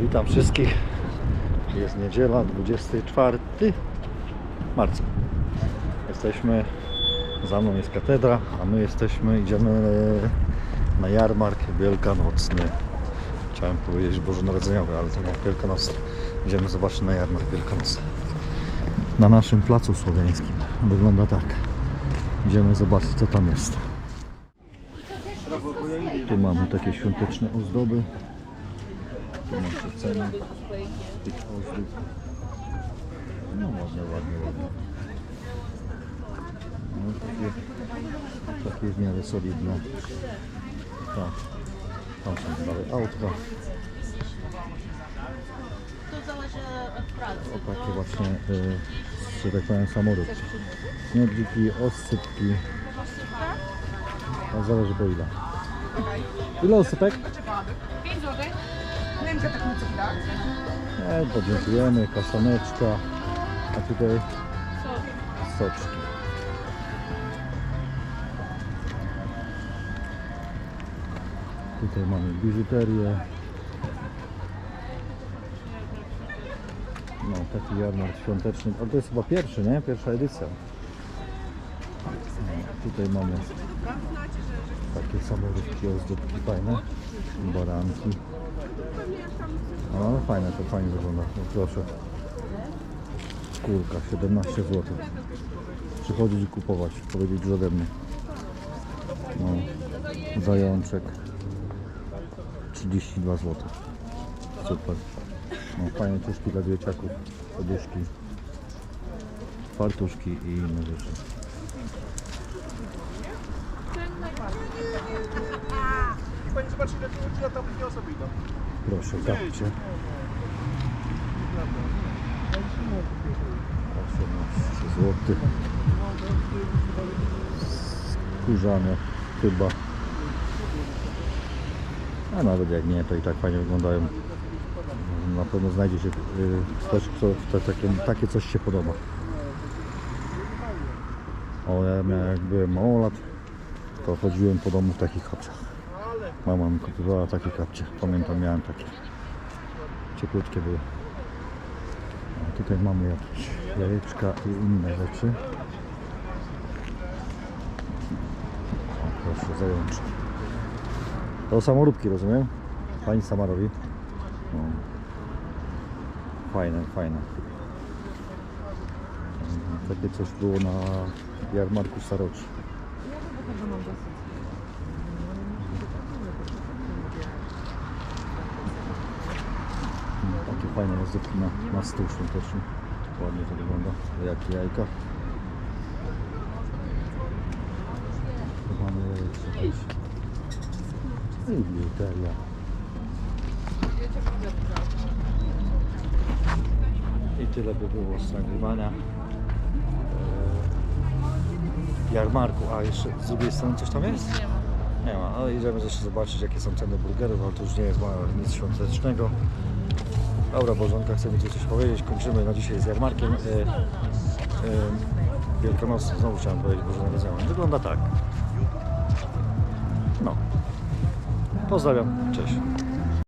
Witam wszystkich. Jest niedziela, 24 marca. Jesteśmy, za mną jest katedra, a my jesteśmy, idziemy na jarmark wielkanocny. Chciałem powiedzieć bożonarodzeniowy, ale to nie wielkanocny. Idziemy zobaczyć na jarmark wielkanocny. Na naszym placu słowiańskim. Wygląda tak. Idziemy zobaczyć co tam jest. Tu mamy takie świąteczne ozdoby. Macie ceny tych ozdób. No ładne, ładne, ładne. No takie, takie w miarę solidne. Tak. Tam są dalej autka. To zależy od pracy. O takie właśnie, y, że tak powiem, samoróbki. Miodliki, oscypki. A zależy po ile. Ile oscypek? 5 zł. Rękę taką co tak? E, podziękujemy, a tutaj soczki. Tutaj mamy biżuterię. No, taki jarmark świąteczny. A to jest chyba pierwszy, nie? Pierwsza edycja. No, tutaj mamy takie samoróbki, ozdóbki fajne. Baranki. No fajne, to fajnie wygląda. No, proszę. Skórka, 17 zł. Przychodzić i kupować, powiedzieć że ode mnie. No, zajączek. 32 zł. Super. No, fajne ciuszki dla dzieciaków, poduszki, fartuszki i inne rzeczy. Pani zobaczy, ile tu ludzi, a tam dwie osoby idą. Proszę, kapcie. 18 zł. Skórzane chyba. A nawet jak nie, to i tak fajnie wyglądają. Na pewno znajdzie się y, ktoś, kto kto takie, takie coś się podoba. O, ja miałem, jak byłem mało lat, to chodziłem po domu w takich kapciach. Mama mi kupowała takie kapcie. Pamiętam, miałem takie. Ciepłutkie były. A tutaj mamy jakieś jajeczka i inne rzeczy. O, proszę, zajączki. To samoróbki, rozumiem? Pani sama robi. No. Fajne, fajne. Takie coś było na jarmarku Staroci. No, Takie fajne ozdóbki na, na stół świąteczny. Ładnie to wygląda. Jakie jajka. Tu mamy jakieś... I biżuteria. I tyle by było z nagrywania. Jarmarku. A jeszcze z drugiej strony coś tam jest? Nie ma, ale idziemy jeszcze zobaczyć jakie są ceny burgerów, ale to już nie jest ma nic świątecznego. Dobra, Bożonka chce mi tu coś powiedzieć. Kończymy na dzisiaj z jarmarkiem. E, e, Wielkanocnym, znowu chciałem powiedzieć Boże Narodzenie. Wygląda tak. No. Pozdrawiam, cześć.